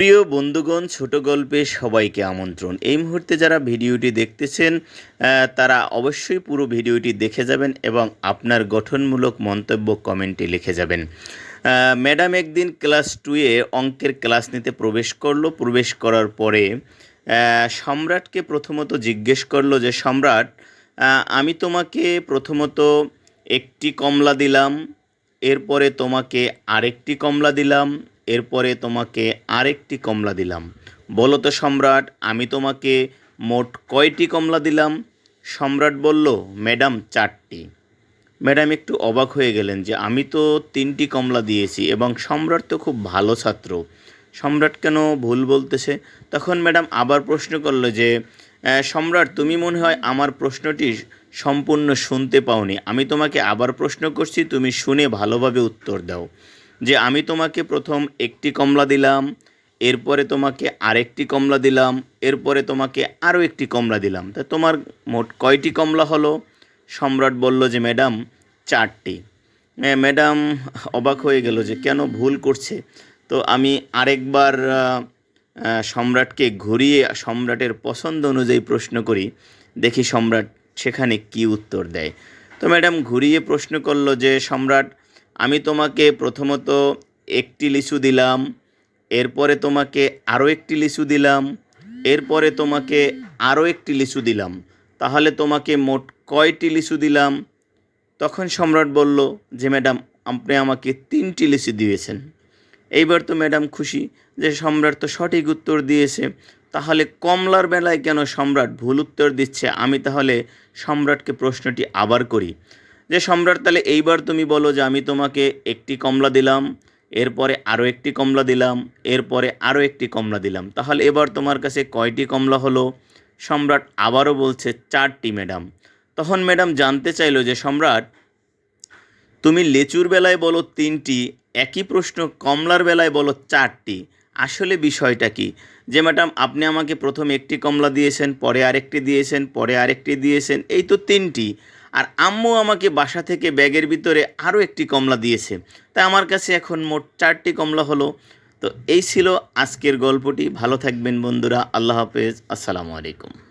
প্রিয় বন্ধুগণ, ছোট গল্পে সবাইকে আমন্ত্রণ। এই মুহূর্তে যারা ভিডিওটি দেখতেছেন তারা অবশ্যই পুরো ভিডিওটি দেখে যাবেন এবং আপনার গঠনমূলক মন্তব্য কমেন্টে লিখে যাবেন। ম্যাডাম একদিন ক্লাস টুয়ে অঙ্কের ক্লাস নিতে প্রবেশ করল। প্রবেশ করার পরে সম্রাটকে প্রথমত জিজ্ঞেস করল যে, সম্রাট আমি তোমাকে প্রথমত একটি কমলা দিলাম, এরপরে তোমাকে আরেকটি কমলা দিলাম এরপরে তোমাকে আরেকটি কমলা দিলাম। বলো তো সম্রাট, আমি তোমাকে মোট কয়টি কমলা দিলাম? সম্রাট বলল, ম্যাডাম, চারটি। ম্যাডাম একটু অবাক হয়ে গেলেন যে আমি তো তিনটি কমলা দিয়েছি এবং সম্রাট তো খুব ভালো ছাত্র। সম্রাট কেন ভুল বলতেছে? তখন ম্যাডাম আবার প্রশ্ন করল যে সম্রাট, তুমি মনে হয় আমার প্রশ্নটি সম্পূর্ণ শুনতে পাওনি। আমি তোমাকে আবার প্রশ্ন করছি, তুমি শুনে ভালোভাবে উত্তর দাও। যে আমি তোমাকে প্রথম একটি কমলা দিলাম এরপরে তোমাকে আরেকটি কমলা দিলাম এরপরে তোমাকে আরও একটি কমলা দিলাম। তা তোমার মোট কয়টি কমলা হলো? সম্রাট বলল যে ম্যাডাম চারটি। এ, ম্যাডাম অবাক হয়ে গেল যে কেন ভুল করছে? তো আমি আরেকবার সম্রাটকে ঘুরিয়ে সম্রাটের পছন্দ অনুযায়ী প্রশ্ন করি। দেখি সম্রাট সেখানে কি উত্তর দেয়। তো ম্যাডাম ঘুরিয়ে প্রশ্ন করল যে সম্রাট আমি তোমাকে প্রথমত একটি লিচু দিলাম, এরপরে তোমাকে আরও একটি লিচু দিলাম, এরপরে তোমাকে আরও একটি লিচু দিলাম। তাহলে তোমাকে মোট কয়টি লিচু দিলাম? তখন সম্রাট বলল, যে ম্যাডাম, আপনি আমাকে তিনটি লিচু দিয়েছেন। এইবার তো ম্যাডাম খুশি যে সম্রাট তো সঠিক উত্তর দিয়েছে। তাহলে কমলার বেলায় কেন সম্রাট ভুল উত্তর দিচ্ছে? আমি তাহলে সম্রাটকে প্রশ্নটি আবার করি। যে সম্রাট, তাহলে এইবার তুমি বলো যে আমি তোমাকে একটি কমলা দিলাম, এরপরে আরও একটি কমলা দিলাম, এরপরে আরও একটি কমলা দিলাম। তাহলে এবার তোমার কাছে কয়টি কমলা হলো? সম্রাট আবারও বলছে, চারটি, ম্যাডাম। তখন ম্যাডাম জানতে চাইলো যে, সম্রাট, তুমি লেচুর বেলায় বলো তিনটি, একই প্রশ্ন কমলার বেলায় বলো চারটি। আসলে বিষয়টা কি? যে, ম্যাডাম, আপনি আমাকে প্রথম একটি কমলা দিয়েছেন, পরে আরেকটি দিয়েছেন, পরে আরেকটি দিয়েছেন, এই তো তিনটি। আর আম্মু আমাকে বাসা থেকে ব্যাগের ভিতরে আরও একটি কমলা দিয়েছে। তাই আমার কাছে এখন মোট চারটি কমলা হলো। তো এই ছিল আজকের গল্পটি। ভালো থাকবেন বন্ধুরা। আল্লাহ হাফেজ। আসসালামু আলাইকুম।